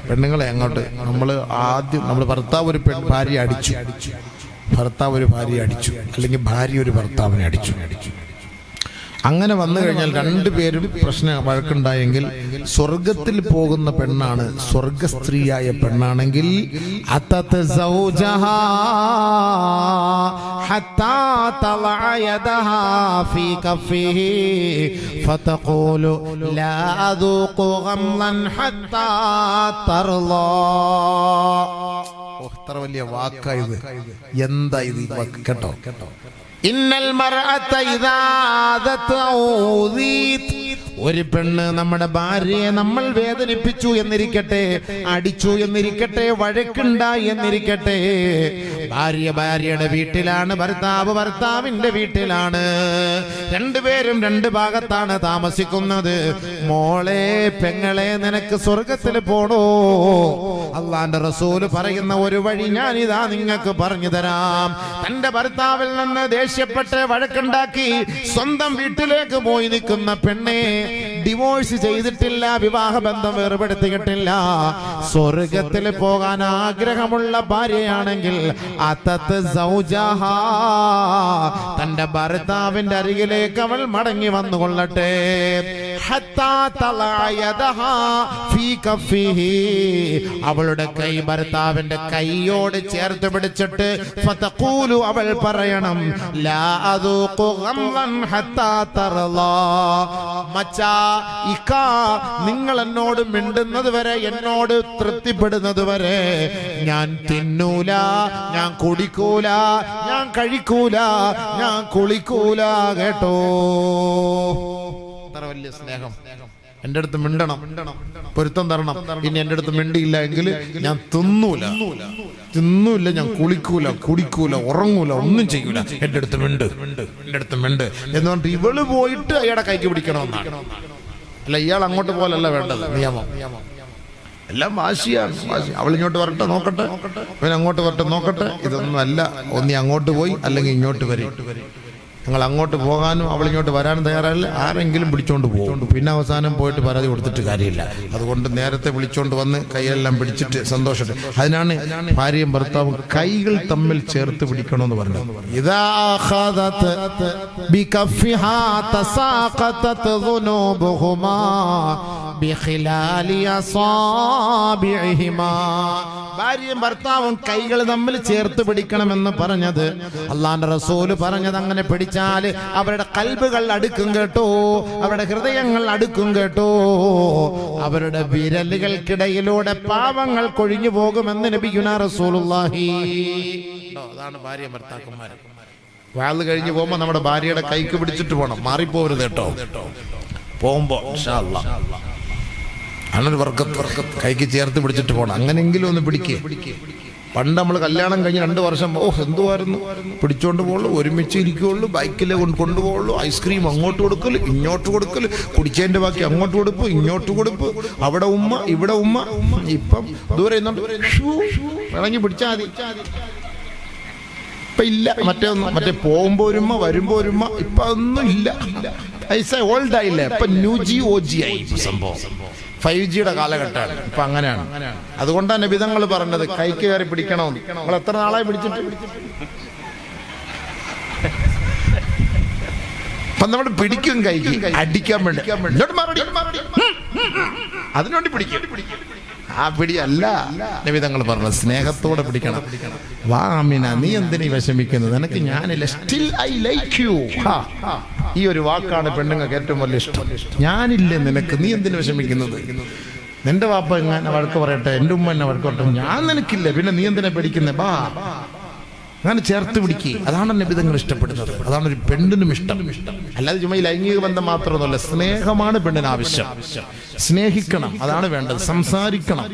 പെണ്ണുങ്ങളെ അങ്ങോട്ട്. നമ്മൾ ആദ്യം നമ്മൾ ഭർത്താവ് ഒരു പെൺ ഭാര്യ അടിച്ചു അടിച്ചു. ഭർത്താവ് ഒരു ഭാര്യ അടിച്ചു അല്ലെങ്കിൽ ഭാര്യ ഒരു ഭർത്താവിനെ അടിച്ചു അങ്ങനെ വന്നു കഴിഞ്ഞാൽ രണ്ടുപേരും പ്രശ്ന വഴക്കുണ്ടായെങ്കിൽ സ്വർഗത്തിൽ പോകുന്ന പെണ്ണാണ് സ്വർഗസ്ത്രീയായ പെണ്ണാണെങ്കിൽ അത്തത്ത് സൗജഹാ حتى تضع يدها في كفه فتقول ഓ എത്ര വലിയ വാക്കായത് എന്താ ഇത്? കേട്ടോ കേട്ടോ. ഒരു പെണ്ണ് നമ്മുടെ ഭാര്യയെ നമ്മൾ വേദനിപ്പിച്ചു എന്നിരിക്കട്ടെ അടിച്ചു എന്നിരിക്കട്ടെ വഴക്കുണ്ടായി എന്നിരിക്കട്ടെ. ഭാര്യ ഭാര്യയുടെ വീട്ടിലാണ് ഭർത്താവ് ഭർത്താവിന്റെ വീട്ടിലാണ്. രണ്ടുപേരും രണ്ട് ഭാഗത്താണ് താമസിക്കുന്നത്. മോളെ പെങ്ങളെ നിനക്ക് സ്വർഗത്തിൽ പോണോ? അള്ളാന്റെ റസൂൽ പറയുന്ന ഒരു വഴി ഞാനിതാ നിങ്ങൾക്ക് പറഞ്ഞു തരാം. തന്റെ ഭർത്താവിൽ നിന്ന് ദേഷ്യപ്പെട്ട് വഴക്കുണ്ടാക്കി സ്വന്തം വീട്ടിലേക്ക് പോയി നിൽക്കുന്ന പെണ്ണെ ഡിവോഴ്സ് ചെയ്തിട്ടില്ല വിവാഹ ബന്ധം വേർപെടുത്തിയിട്ടില്ല. സ്വർഗത്തിൽ പോകാൻ ആഗ്രഹമുള്ള ഭാര്യയാണെങ്കിൽ അതത്ത് സൗജഹ. തന്റെ ഭർത്താവിന്റെ അരികിലേക്ക് അവൾ മടങ്ങി വന്നുകൊള്ളട്ടെ. അവളുടെ കൈ ഭർത്താവിന്റെ കൈയോട് ചേർത്ത് പിടിച്ചിട്ട് അവൾ പറയണം നിങ്ങൾ എന്നോട് മിണ്ടുന്നത് വരെ എന്നോട് തൃപ്തിപ്പെടുന്നത് വരെ. ഞാൻ തിന്നൂല ഞാൻ കുടിക്കൂല ഞാൻ കഴിക്കൂല ഞാൻ കുളിക്കൂല കേട്ടോ. വലിയ സ്നേഹം. എന്റെ അടുത്ത് മിണ്ടണം. പൊരുത്തം തരണം. ഇനി എന്റെ അടുത്ത് മിണ്ടിയില്ല എങ്കിൽ ഞാൻ തിന്നൂല. തിന്നൂല. ഞാൻ കുളിക്കൂല കുടിക്കൂല ഉറങ്ങൂല ഒന്നും ചെയ്യൂല. എന്റെ അടുത്ത് മിണ്ട്. എന്റെ അടുത്ത് മിണ്ട്. എന്ന് പറഞ്ഞിട്ട് ഇവൾ പോയിട്ട് അയാളെ കൈക്ക് പിടിക്കണമെന്നാണ്. അല്ല ഇയാൾ അങ്ങോട്ട് പോലല്ല വേണ്ടത്. നിയമം. എല്ലാം വാശിയാണ്. വാശി. അവൾ ഇങ്ങോട്ട് വരട്ടെ നോക്കട്ടെ. ഇവൻ അങ്ങോട്ട് വരട്ടെ നോക്കട്ടെ. ഇതൊന്നും അല്ല. ഒന്നി അങ്ങോട്ട് പോയി അല്ലെങ്കിൽ ഇങ്ങോട്ട് വരും. ഞങ്ങൾ അങ്ങോട്ട് പോകാനും അവളിങ്ങോട്ട് വരാനും തയ്യാറല്ല. ആരെങ്കിലും വിളിച്ചോണ്ട് പോകും. പിന്നെ അവസാനം പോയിട്ട് പരാതി കൊടുത്തിട്ട് കാര്യമില്ല. അതുകൊണ്ട് നേരത്തെ വിളിച്ചോണ്ട് വന്ന് കൈയെല്ലാം പിടിച്ചിട്ട് സന്തോഷം അതിനാണ് ഭാര്യയും ഭർത്താവും കൈകൾ തമ്മിൽ ചേർത്ത് പിടിക്കണമെന്ന് പറഞ്ഞത്. ഭാര്യയും ഭർത്താവും കൈകൾ തമ്മിൽ ചേർത്ത് പിടിക്കണമെന്ന് പറഞ്ഞത് അള്ളാന്റെ റസൂൽ പറഞ്ഞത് അങ്ങനെ പിടിച്ച പിടിച്ചാൽ അവരുടെ കൽബുകൾ അടുക്കും കേട്ടോ അവരുടെ ഹൃദയങ്ങൾ അടുക്കും കേട്ടോ. അവരുടെ വിരലുകൾക്കിടയിലൂടെ പാവങ്ങൾ കൊഴിഞ്ഞു പോകുമെന്ന് ലഭിക്കുന്ന റസൂലുള്ളാഹി. അതാണ് ഭാര്യ ഭർത്താക്കന്മാർ വാൾ കഴിഞ്ഞ് പോകുമ്പോ നമ്മുടെ ഭാര്യയുടെ കൈക്ക് പിടിച്ചിട്ട് പോകണം മാറിപ്പോരുത് കേട്ടോ. പോകുമ്പോ. അങ്ങനെ വർക്കത്ത് കൈക്ക് ചേർത്ത് പിടിച്ചിട്ട് പോകണം അങ്ങനെങ്കിലും ഒന്ന് പിടിക്കുക പണ്ട് നമ്മൾ കല്യാണം കഴിഞ്ഞ് രണ്ട് വർഷം ഓ എന്തുവായിരുന്നു? പിടിച്ചോണ്ട് പോകുള്ളൂ ഒരുമിച്ച് ഇരിക്കുള്ളൂ ബൈക്കിൽ കൊണ്ട് കൊണ്ടുപോകുള്ളൂ ഐസ്ക്രീം അങ്ങോട്ട് കൊടുക്കൽ ഇങ്ങോട്ട് കൊടുക്കൽ കുടിച്ചതിന്റെ ബാക്കി അങ്ങോട്ട് കൊടുപ്പ് ഇങ്ങോട്ട് കൊടുപ്പ് അവിടെ ഉമ്മ ഇവിടെ ഉമ്മ. ഇപ്പം ദൂരെ ഇളങ്ങി പിടിച്ചാൽ മതി. ഇപ്പൊ ഇല്ല മറ്റേ മറ്റേ പോകുമ്പോ ഒരുമ വരുമ്പോ ഒരുമ ഇപ്പൊ ഒന്നും ഇല്ല. പൈസ ഓൾഡ് ആയില്ലേ? ഇപ്പൊ ന്യൂ ജി ഒ ജി ആയി സംഭവം. ഫൈവ് ജിയുടെ കാലഘട്ടമാണ് ഇപ്പൊ അങ്ങനെയാണ്. അതുകൊണ്ടാണ് വിധങ്ങൾ പറഞ്ഞത് കൈക്ക് കയറി പിടിക്കണമെന്ന് നമ്മൾ എത്ര നാളായി പിടിച്ചിട്ട്? അപ്പൊ നമ്മൾ പിടിക്കും കൈക്ക്. അടിക്കാൻ വേണ്ടി. അതിനുവേണ്ടി പിടിക്കും. ആ പിടിയല്ല. നബി തങ്ങൾ പറഞ്ഞത് സ്നേഹത്തോടെ പിടിക്കണം. വാമിന നീ എന്തിനീ വിഷമിക്കുന്നത്? നിനക്ക് ഞാനില്ല. സ്റ്റിൽ ഐ ലൈക്ക് യു ഈ ഒരു വാക്കാണ് പെണ്ണുങ്ങൾക്ക് ഏറ്റവും വലിയ ഇഷ്ടം. ഞാനില്ലേ നിനക്ക്? നീ എന്തിനു വിഷമിക്കുന്നത്? നിന്റെ വാപ്പ എങ്ങനെ വഴക്ക് പറയട്ടെ? എന്റെ ഉമ്മ എന്നെ വഴക്ക് പറയട്ടെ? ഞാൻ നിനക്കില്ല. പിന്നെ നീ എന്തിനെ പേടിക്കുന്നേ? ബാ. അങ്ങനെ ചേർത്ത് പിടിക്കുക അതാണ് നബിതങ്ങൾ ഇഷ്ടപ്പെടുന്നത്. അതാണ് ഒരു പെണ്ണിനും ഇഷ്ടം. അല്ലാതെ ചുമ്മാ ലൈംഗിക ബന്ധം മാത്രമൊന്നുമല്ല സ്നേഹമാണ് പെണ്ണിന് ആവശ്യം. സ്നേഹിക്കണം അതാണ് വേണ്ടത്. സംസാരിക്കണം.